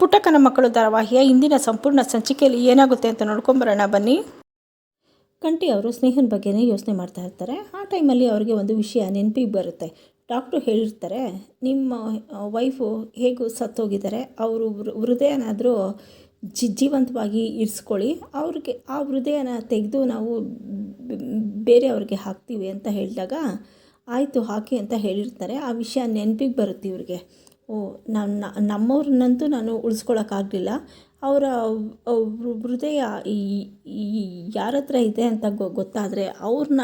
ಪುಟ್ಟಕ್ಕನ ಮಕ್ಕಳು ಧಾರಾವಾಹಿಯ ಇಂದಿನ ಸಂಪೂರ್ಣ ಸಂಚಿಕೆಯಲ್ಲಿ ಏನಾಗುತ್ತೆ ಅಂತ ನೋಡ್ಕೊಂಬರೋಣ, ಬನ್ನಿ. ಕಂಟಿ ಅವರು ಸ್ನೇಹನ ಬಗ್ಗೆನೇ ಯೋಚನೆ ಮಾಡ್ತಾ ಇರ್ತಾರೆ. ಆ ಟೈಮಲ್ಲಿ ಅವರಿಗೆ ಒಂದು ವಿಷಯ ನೆನಪಿಗೆ ಬರುತ್ತೆ. ಡಾಕ್ಟ್ರು ಹೇಳಿರ್ತಾರೆ, ನಿಮ್ಮ ವೈಫು ಹೇಗೂ ಸತ್ತೋಗಿದ್ದಾರೆ. ಅವರು ಹೃದಯನಾದರೂ ಜಿ, ಜೀವಂತವಾಗಿ ಇರಿಸ್ಕೊಳ್ಳಿ. ಅವ್ರಿಗೆ ಆ ಹೃದಯನ ತೆಗೆದು ನಾವು ಬೇರೆಯವ್ರಿಗೆ ಹಾಕ್ತೀವಿ ಅಂತ ಹೇಳಿದಾಗ, ಆಯಿತು, ಹಾಕಿ ಅಂತ ಹೇಳಿರ್ತಾರೆ. ಆ ವಿಷಯ ನೆನಪಿಗೆ ಬರುತ್ತೆ ಇವ್ರಿಗೆ. ಓ ನನ್ನ ನಮ್ಮವ್ರನ್ನಂತೂ ನಾನು ಉಳಿಸ್ಕೊಳ್ಳೋಕ್ಕಾಗಲಿಲ್ಲ ಅವರ ಹೃದಯ ಯಾರ ಹತ್ರ ಇದೆ ಅಂತ ಗೊತ್ತಾದರೆ ಅವ್ರನ್ನ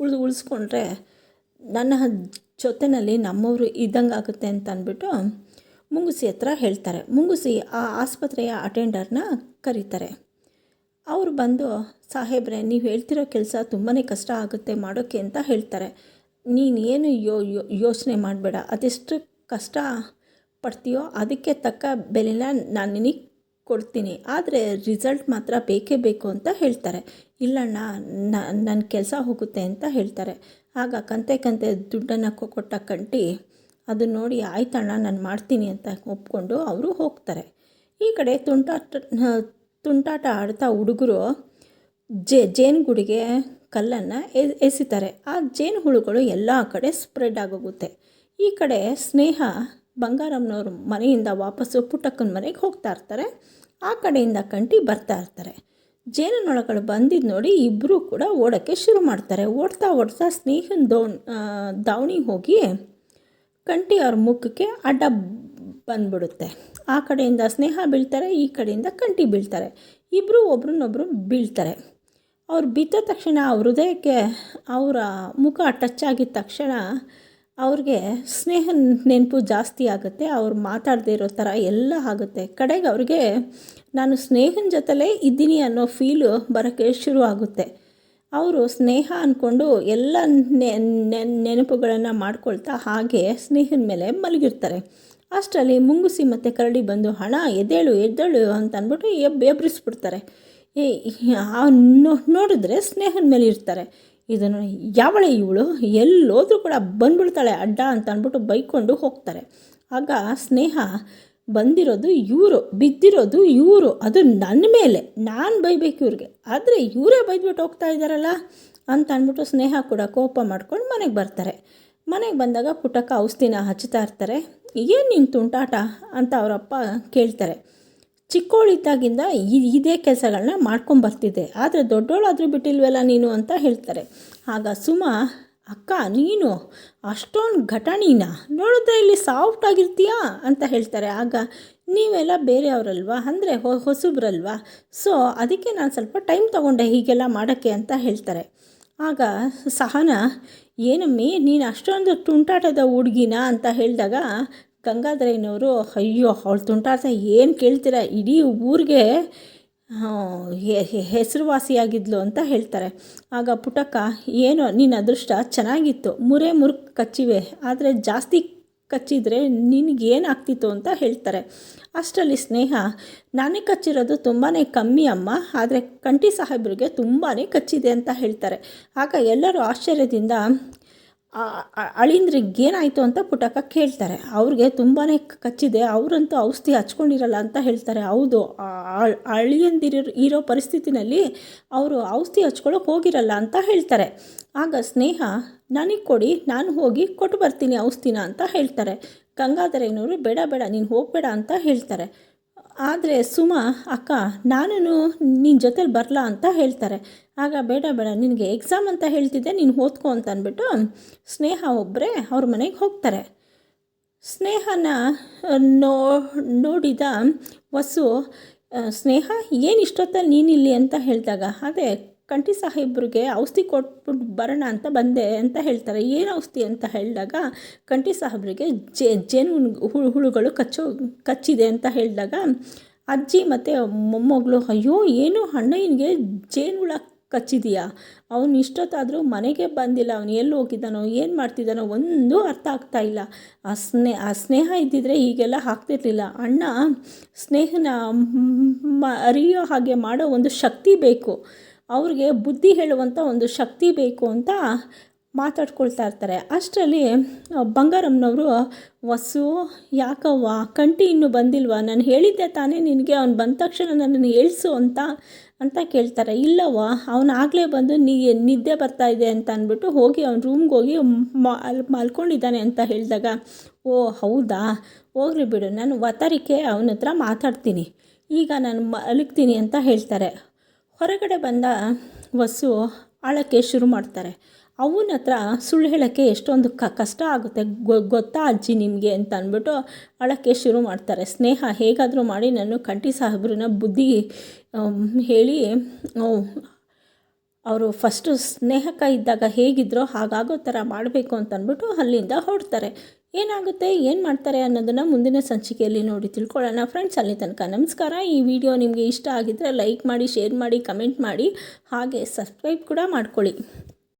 ಉಳಿದು ಉಳಿಸ್ಕೊಂಡ್ರೆ ನನ್ನ ಜೊತೆಯಲ್ಲಿ ನಮ್ಮವರು ಇದ್ದಂಗೆ ಆಗುತ್ತೆ ಅಂತ ಅಂದ್ಬಿಟ್ಟು ಮುಂಗುಸಿ ಹತ್ರ ಹೇಳ್ತಾರೆ. ಮುಂಗುಸಿ ಆ ಆಸ್ಪತ್ರೆಯ ಅಟೆಂಡರ್ನ ಕರೀತಾರೆ. ಅವರು ಬಂದು, ಸಾಹೇಬ್ರೆ, ನೀವು ಹೇಳ್ತಿರೋ ಕೆಲಸ ತುಂಬಾ ಕಷ್ಟ ಆಗುತ್ತೆ ಮಾಡೋಕ್ಕೆ ಅಂತ ಹೇಳ್ತಾರೆ. ನೀನು ಏನು ಯೋ, ಯೋಚನೆ ಮಾಡಬೇಡ. ಅದೆಷ್ಟು ಕಷ್ಟ ಪಡ್ತೀಯೋ ಅದಕ್ಕೆ ತಕ್ಕ ಬೆಲೆನ ನಾನು ನಿನಗೆ ಕೊಡ್ತೀನಿ. ಆದರೆ ರಿಸಲ್ಟ್ ಮಾತ್ರ ಬೇಕೇ ಬೇಕು ಅಂತ ಹೇಳ್ತಾರೆ. ಇಲ್ಲಣ್ಣ ನನ್ನ ಕೆಲಸ ಹೋಗುತ್ತೆ ಅಂತ ಹೇಳ್ತಾರೆ. ಆಗ ಕಂತೆ ಕಂತೆ ದುಡ್ಡನ್ನು ಕೊಟ್ಟ ಕಂಟಿ ಅದನ್ನ ನೋಡಿ, ಆಯ್ತಣ್ಣ, ನಾನು ಮಾಡ್ತೀನಿ ಅಂತ ಒಪ್ಕೊಂಡು ಅವರು ಹೋಗ್ತಾರೆ. ಈ ಕಡೆ ತುಂಟಾಟ ತುಂಟಾಟ ಆಡ್ತಾ ಹುಡುಗರು ಜೇ, ಜೇನುಗೂಡಿಗೆ ಕಲ್ಲನ್ನು ಎಸಿತಾರೆ. ಆ ಜೇನು ಹುಳುಗಳು ಎಲ್ಲ ಕಡೆ ಸ್ಪ್ರೆಡ್ ಆಗೋಗುತ್ತೆ. ಈ ಕಡೆ ಸ್ನೇಹ ಬಂಗಾರಮ್ಮನವ್ರ ಮನೆಯಿಂದ ವಾಪಸ್ಸು ಪುಟ್ಟಕ್ಕನ ಮನೆಗೆ ಹೋಗ್ತಾ ಇರ್ತಾರೆ. ಆ ಕಡೆಯಿಂದ ಕಂಟಿ ಬರ್ತಾ ಇರ್ತಾರೆ. ಜೇನುನೊಳಗಳು ಬಂದಿದ್ದು ನೋಡಿ ಇಬ್ಬರೂ ಕೂಡ ಓಡೋಕ್ಕೆ ಶುರು ಮಾಡ್ತಾರೆ. ಓಡ್ತಾ ಓಡ್ತಾ ಸ್ನೇಹನ ದೋಣ್ ದಾವಣಿ ಹೋಗಿ ಕಂಟಿ ಅವ್ರ ಮುಖಕ್ಕೆ ಅಡ್ಡ ಬಂದ್ಬಿಡುತ್ತೆ. ಆ ಕಡೆಯಿಂದ ಸ್ನೇಹ ಬೀಳ್ತಾರೆ, ಈ ಕಡೆಯಿಂದ ಕಂಟಿ ಬೀಳ್ತಾರೆ. ಇಬ್ಬರು ಒಬ್ರನ್ನೊಬ್ರು ಬೀಳ್ತಾರೆ. ಅವ್ರು ಬಿದ್ದ ತಕ್ಷಣ ಅವ್ರ ಹೃದಯಕ್ಕೆ ಅವರ ಮುಖ ಟಚ್ ಆಗಿದ ತಕ್ಷಣ ಅವ್ರಿಗೆ ಸ್ನೇಹ ನೆನಪು ಜಾಸ್ತಿ ಆಗುತ್ತೆ, ಅವ್ರು ಮಾತಾಡದೇ ಇರೋ ಥರ ಎಲ್ಲ ಆಗುತ್ತೆ. ಕಡೆಗೆ ಅವ್ರಿಗೆ, ನಾನು ಸ್ನೇಹನ ಜೊತೆಲೇ ಇದ್ದೀನಿ ಅನ್ನೋ ಫೀಲು ಬರೋಕ್ಕೆ ಶುರು ಆಗುತ್ತೆ. ಅವರು ಸ್ನೇಹ ಅಂದ್ಕೊಂಡು ಎಲ್ಲ ನೆನಪುಗಳನ್ನು ಮಾಡ್ಕೊಳ್ತಾ ಹಾಗೆ ಸ್ನೇಹನ ಮೇಲೆ ಮಲಗಿರ್ತಾರೆ. ಅಷ್ಟರಲ್ಲಿ ಮುಂಗುಸಿ ಮತ್ತು ಕರಡಿ ಬಂದು ಹಣ ಎದ್ದೇಳು ಎದ್ದೇಳು ಅಂತ ಅಂದ್ಬಿಟ್ಟು ಎಬ್, ಎಬ್ರಿಸ್ಬಿಡ್ತಾರೆ. ಏ ನೋಡಿದ್ರೆ ಸ್ನೇಹನ ಮೇಲೆ ಇರ್ತಾರೆ. ಇದನ್ನು ಯಾವಳೆ ಇವಳು? ಎಲ್ಲೋದ್ರೂ ಕೂಡ ಬಂದ್ಬಿಡ್ತಾಳೆ ಅಡ್ಡ ಅಂತ ಅಂದ್ಬಿಟ್ಟು ಬೈಕೊಂಡು ಹೋಗ್ತಾರೆ. ಆಗ ಸ್ನೇಹ ಬಂದಿರೋದು ಇವರು, ಬಿದ್ದಿರೋದು ಇವರು, ಅದು ನನ್ನ ಮೇಲೆ. ನಾನು ಬೈಬೇಕು ಇವ್ರಿಗೆ. ಆದರೆ ಇವರೇ ಬೈದ್ಬಿಟ್ಟು ಹೋಗ್ತಾ ಇದ್ದಾರಲ್ಲ ಅಂತ ಅಂದ್ಬಿಟ್ಟು ಸ್ನೇಹ ಕೂಡ ಕೋಪ ಮಾಡ್ಕೊಂಡು ಮನೆಗೆ ಬರ್ತಾರೆ. ಮನೆಗೆ ಬಂದಾಗ ಪುಟಕ್ಕ ಔಷಧಿನ ಹಚ್ತಾ ಇರ್ತಾರೆ. ಏನು ನಿನ್ನ ತುಂಟಾಟ? ಅಂತ ಅವರಪ್ಪ ಕೇಳ್ತಾರೆ. ಚಿಕ್ಕವಳಿದ್ದಾಗಿಂದ ಇದೇ ಕೆಲಸಗಳನ್ನ ಮಾಡ್ಕೊಂಬರ್ತಿದ್ದೆ ಆದರೆ ದೊಡ್ಡವಳಾದರೂ ಬಿಟ್ಟಿಲ್ವಲ್ಲ ನೀನು ಅಂತ ಹೇಳ್ತಾರೆ. ಆಗ ಸುಮ, ಅಕ್ಕ, ನೀನು ಅಷ್ಟೊಂದು ಘಟನೀನ. ನೋಡಿದ್ರೆ ಇಲ್ಲಿ ಸಾಫ್ಟ್ ಆಗಿರ್ತೀಯಾ? ಅಂತ ಹೇಳ್ತಾರೆ. ಆಗ, ನೀವೆಲ್ಲ ಬೇರೆಯವರಲ್ವಾ? ಅಂದರೆ ಹೊಸಬ್ರಲ್ವಾ? ಸೊ, ಅದಕ್ಕೆ ನಾನು ಸ್ವಲ್ಪ ಟೈಮ್ ತೊಗೊಂಡೆ ಹೀಗೆಲ್ಲ ಮಾಡೋಕ್ಕೆ, ಅಂತ ಹೇಳ್ತಾರೆ. ಆಗ ಸಹನ, ಏನಮ್ಮಿ, ನೀನು ಅಷ್ಟೊಂದು ತುಂಟಾಟದ ಹುಡುಗಿನ? ಅಂತ ಹೇಳಿದಾಗ ಗಂಗಾಧರಯ್ಯನವರು, ಅಯ್ಯೋ, ಅವಳು ತುಂಟಾಟ ಏನು ಕೇಳ್ತೀರ? ಇಡೀ ಊರಿಗೆ ಹೆಸರುವಾಸಿಯಾಗಿದ್ಲು ಅಂತ ಹೇಳ್ತಾರೆ. ಆಗ ಪುಟಕ್ಕ, ಏನೋ ನಿನ್ನ ಅದೃಷ್ಟ ಚೆನ್ನಾಗಿತ್ತು. ಮೂರೇ ಮೂರು ಕಚ್ಚಿವೆ. ಆದರೆ ಜಾಸ್ತಿ ಕಚ್ಚಿದರೆ ನಿನಗೇನಾಗ್ತಿತ್ತು ಅಂತ ಹೇಳ್ತಾರೆ. ಅಷ್ಟರಲ್ಲಿ ಸ್ನೇಹ, ನಾನೇ ಕಚ್ಚಿರೋದು ತುಂಬಾ ಕಮ್ಮಿ ಅಮ್ಮ. ಆದರೆ ಕಂಠಿ ಸಾಹೇಬ್ರಿಗೆ ತುಂಬಾ ಕಚ್ಚಿದೆ ಅಂತ ಹೇಳ್ತಾರೆ. ಆಗ ಎಲ್ಲರೂ ಆಶ್ಚರ್ಯದಿಂದ ಅಳಿಂದ್ರಿಗೆ ಏನಾಯಿತು ಅಂತ ಪುಟಕ ಕೇಳ್ತಾರೆ. ಅವ್ರಿಗೆ ತುಂಬಾ ಕಚ್ಚಿದೆ. ಅವರಂತೂ ಔಷಧಿ ಹಚ್ಕೊಂಡಿರಲ್ಲ ಅಂತ ಹೇಳ್ತಾರೆ. ಹೌದು ಅಳಿಯಂದಿರೋ ಇರೋ ಪರಿಸ್ಥಿತಿನಲ್ಲಿ ಅವರು ಔಷಧಿ ಹಚ್ಕೊಳ್ಳೋಕೆ ಹೋಗಿರಲ್ಲ ಅಂತ ಹೇಳ್ತಾರೆ. ಆಗ ಸ್ನೇಹ, ನನಗೆ ಕೊಡಿ, ನಾನು ಹೋಗಿ ಕೊಟ್ಟು ಬರ್ತೀನಿ ಔಷಧಿನ ಅಂತ ಹೇಳ್ತಾರೆ. ಗಂಗಾಧರೇನವರು ಬೇಡ ಬೇಡ, ನೀನು ಹೋಗಬೇಡ ಅಂತ ಹೇಳ್ತಾರೆ. ಆದರೆ ಸುಮ, ಅಕ್ಕ ನಾನು ನಿನ್ನ ಜೊತೆಲಿ ಬರಲಾ ಅಂತ ಹೇಳ್ತಾರೆ. ಆಗ ಬೇಡ ಬೇಡ, ನಿನಗೆ ಎಕ್ಸಾಮ್ ಅಂತ ಹೇಳ್ತಿದ್ದೆ, ನೀನು ಓದ್ಕೊ ಅಂತ ಅಂದ್ಬಿಟ್ಟು ಸ್ನೇಹ ಒಬ್ಬರೇ ಅವ್ರ ಮನೆಗೆ ಹೋಗ್ತಾರೆ. ಸ್ನೇಹನ ನೋ, ನೋಡಿದ ವಸು ಸ್ನೇಹ, ಏನು ಇಷ್ಟೊತ್ತಲ್ಲಿ ನೀನಿಲ್ಲಿ? ಅಂತ ಹೇಳಿದಾಗ, ಅದೇ ಕಂಠಿ ಸಾಹೇಬ್ರಿಗೆ ಔಷಧಿ ಕೊಟ್ಬಿಟ್ಟು ಬರೋಣ ಅಂತ ಬಂದೆ ಅಂತ ಹೇಳ್ತಾರೆ. ಏನು ಔಷಧಿ ಅಂತ ಹೇಳಿದಾಗ ಕಂಠಿ ಸಾಹೇಬ್ರಿಗೆ ಜೇ, ಜೇನು ಹುಳುಗಳು ಕಚ್ಚೋ, ಕಚ್ಚಿದೆ ಅಂತ ಹೇಳಿದಾಗ ಅಜ್ಜಿ ಮತ್ತು ಮೊಮ್ಮಗಳು, ಅಯ್ಯೋ, ಏನು ಅಣ್ಣಯ್ಯನಿಗೆ ಜೇನು ಹುಳ ಕಚ್ಚಿದೆಯಾ? ಅವನು ಇಷ್ಟೊತ್ತಾದರೂ ಮನೆಗೆ ಬಂದಿಲ್ಲ. ಅವನು ಎಲ್ಲಿ ಹೋಗಿದ್ದಾನೋ, ಏನು ಮಾಡ್ತಿದ್ದಾನೋ ಒಂದು ಅರ್ಥ ಆಗ್ತಾ ಇಲ್ಲ. ಆ ಸ್ನೇಹ ಆ ಸ್ನೇಹ ಇದ್ದಿದ್ರೆ ಹೀಗೆಲ್ಲ ಹಾಕ್ತಿರ್ಲಿಲ್ಲ ಅಣ್ಣ ಸ್ನೇಹನ ಅರಿಯೋ ಹಾಗೆ ಮಾಡೋ ಒಂದು ಶಕ್ತಿ ಬೇಕು. ಅವ್ರಿಗೆ ಬುದ್ಧಿ ಹೇಳುವಂಥ ಒಂದು ಶಕ್ತಿ ಬೇಕು ಅಂತ ಮಾತಾಡ್ಕೊಳ್ತಾ ಇರ್ತಾರೆ. ಅಷ್ಟರಲ್ಲಿ ಬಂಗಾರಮ್ಮನವರು ವಸು ಯಾಕವ್ವ? ಕಂಟಿ ಇನ್ನೂ ಬಂದಿಲ್ವಾ? ನಾನು ಹೇಳಿದ್ದೆ ತಾನೇ ನಿನಗೆ, ಅವ್ನು ಬಂದ ತಕ್ಷಣ ನನ್ನನ್ನು ಹೇಳಿಸು ಅಂತ ಅಂತ ಕೇಳ್ತಾರೆ. ಇಲ್ಲವ್ವ, ಅವನು ಆಗಲೇ ಬಂದು ನೀ ನಿದ್ದೆ ಬರ್ತಾ ಇದೆ ಅಂತ ಅಂದ್ಬಿಟ್ಟು ಹೋಗಿ ಅವ್ನ ರೂಮ್ಗೆ ಹೋಗಿ ಮಲ್ಕೊಂಡಿದ್ದಾನೆ ಅಂತ ಹೇಳಿದಾಗ, ಓ, ಹೌದಾ? ಹೋಗ್ರಿ ಬಿಡು, ನಾನು ವತರಿಕೆ ಅವನ ಹತ್ರ ಮಾತಾಡ್ತೀನಿ. ಈಗ ನಾನು ಮಲಗ್ತೀನಿ ಅಂತ ಹೇಳ್ತಾರೆ. ಹೊರಗಡೆ ಬಂದ ವಸು ಅಳಕ್ಕೆ ಶುರು ಮಾಡ್ತಾರೆ. ಅವನ ಹತ್ರ ಸುಳ್ಳು ಹೇಳೋಕ್ಕೆ ಎಷ್ಟೊಂದು ಕ, ಕಷ್ಟ ಆಗುತ್ತೆ. ಗೊತ್ತಾ ಅಜ್ಜಿ ನಿಮಗೆ ಅಂತ ಅಂದ್ಬಿಟ್ಟು ಅಳಕ್ಕೆ ಶುರು ಮಾಡ್ತಾರೆ. ಸ್ನೇಹ ಹೇಗಾದರೂ ಮಾಡಿ ನಾನು ಕಂಠಿ ಸಾಹೇಬ್ರನ್ನ ಬುದ್ಧಿ ಹೇಳಿ ಅವರು ಫಸ್ಟು ಸ್ನೇಹಕ ಇದ್ದಾಗ ಹೇಗಿದ್ರೋ ಹಾಗಾಗೋ ಥರ ಮಾಡಬೇಕು ಅಂತಂದ್ಬಿಟ್ಟು ಅಲ್ಲಿಂದ ಹೊರಡ್ತಾರೆ. ಏನಾಗುತ್ತೆ, ಏನು ಮಾಡ್ತಾರೆ ಅನ್ನೋದನ್ನು ಮುಂದಿನ ಸಂಚಿಕೆಯಲ್ಲಿ ನೋಡಿ ತಿಳ್ಕೊಳ್ಳೋಣ. ಫ್ರೆಂಡ್ಸ್ ಅಲ್ಲಿ ತನಕ ನಮಸ್ಕಾರ. ಈ ವಿಡಿಯೋ ನಿಮಗೆ ಇಷ್ಟ ಆಗಿದ್ದರೆ ಲೈಕ್ ಮಾಡಿ ಶೇರ್ ಮಾಡಿ ಕಮೆಂಟ್ ಮಾಡಿ, ಹಾಗೆ ಸಬ್ಸ್ಕ್ರೈಬ್ ಕೂಡ ಮಾಡ್ಕೊಳ್ಳಿ.